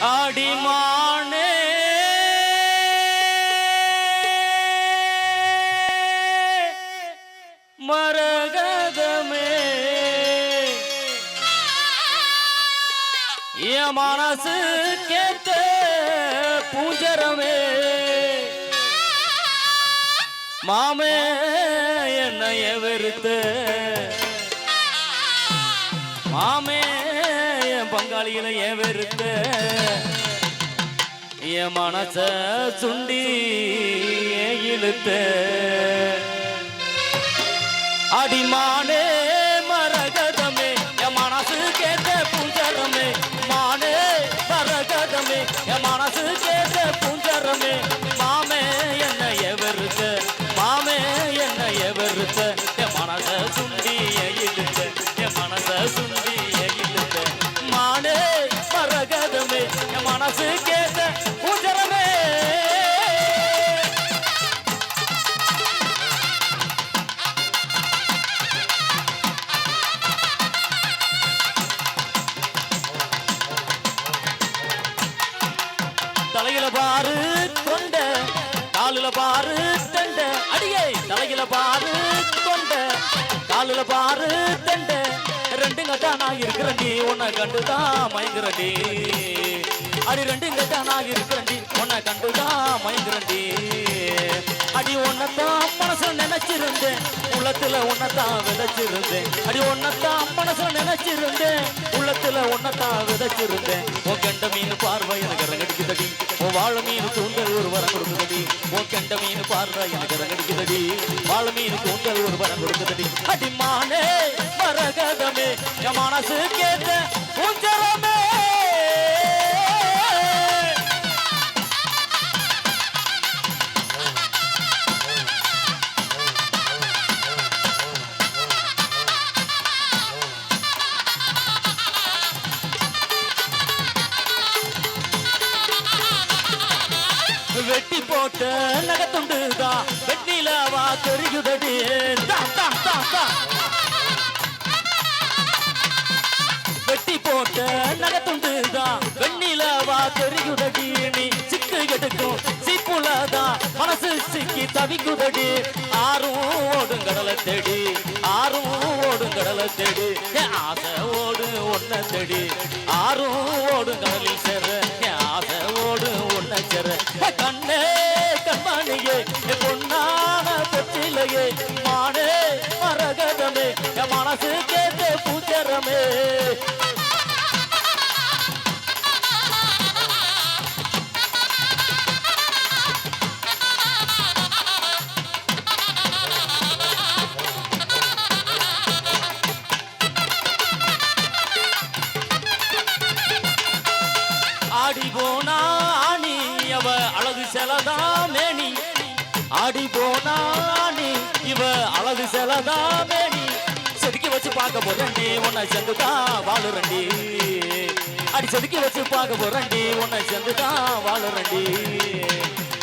ஆடிமானே மரகதமே. என் மனசு கேட்ட பூஜரமே. மாமே என்னைய வெறுத்த மாமே என் பங்காளிகளை ஏன் வெறுத்த என் மனச சுண்டி இழுத்த அடிமானே மரகதமே என் மனசு கேட்ட புஞ்சரமே மானே மரகதமே என் மனசு கேட்ட புஞ்சரமே மாமே என்ன எவருத்த மாமே என்ன எவருத்த என் மனச சுண்டி இழுத்த என் மனச சுண்டி இழுத்த மானே மரகதமே என் மனசு தலையில பாரு தொண்ட. காலில பாரு தண்ட. அடியே தலையில பாரு தொண்ட. காலில பாரு தண்ட. ரெண்டு கட்டா நான் இருக்கிறண்டி உன்னை கண்டுதான் மயங்குறண்டி அடி ரெண்டு கட்டா நான் இருக்கிறண்டி. உன்னை கண்டுதான் மயங்குறண்டி. அடி உன்னைத்தான் மனசுல நினைச்சிருந்தேன். உள்ளத்துல உன்னைத்தான் விதைச்சிருந்தேன். அடி உன்னைத்தான் மனசுல நினைச்சிருந்தேன். உள்ளத்துல உன்னைத்தான் விதைச்சிருந்தேன். உன் கெண்ட மீன் பார்வை எனக்கு ரங்கடிக்குதடி உன் வாழ மீன் தூண்டல் ஒரு வரம் கொடுக்குதடி. உன் கெண்ட மீன் பார்வை எனக்கு ரங்கடிக்குதடி வாழ மீன் தூண்டல் ஒரு வரம் கொடுக்குதடி. அடிமானே மரகதமே என் போட்ட நகத்துண்டுதான் வெட்டிலவா தெரியுதடி. தா, தா, தா, தா. வெட்டி போட்ட நகத்துண்டுதான் வெண்ணிலவா தெரியுதடி. நீ சிக்கு எடுக்கும் சிப்புலதான் மனசு சிக்கி தவிக்குதடி. ஆறும் ஓடும் கடலை தேடி. ஆறும் ஓடும் கடலை தேடி. ஆசை ஓடு ஒன்ன தேடி. ஆறும் ஓடும் கடலில் சேர. ஆசை ஓடு ஒன்ன சேர. பூச்சரமே ஆடி போனா ஆணி அவ அழகு செலதா மேனி? ஆடி போனா ஆணி இவ அழகு செலதா மேனி? பார்க்க போறண்டி உன்னை சேர்ந்துதான் வாழுறண்டி அடி செதுக்கி வச்சு பார்க்க போறண்டி உன்னை சேர்ந்துதான் வாழுறண்டி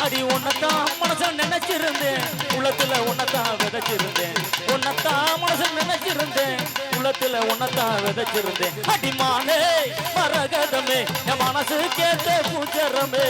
அடி உன்னைத்தான் மனசுல நினைச்சிருந்தேன். உள்ளத்துல உன்னைத்தான் விதைச்சிருந்தேன். உன்னைத்தான் மனசுல நினைச்சிருந்தேன். உள்ளத்துல உன்னைத்தான் விதைச்சிருந்தேன். அடிமானே மரகதமே என் மனசு கேட்ட பூச்சரமே.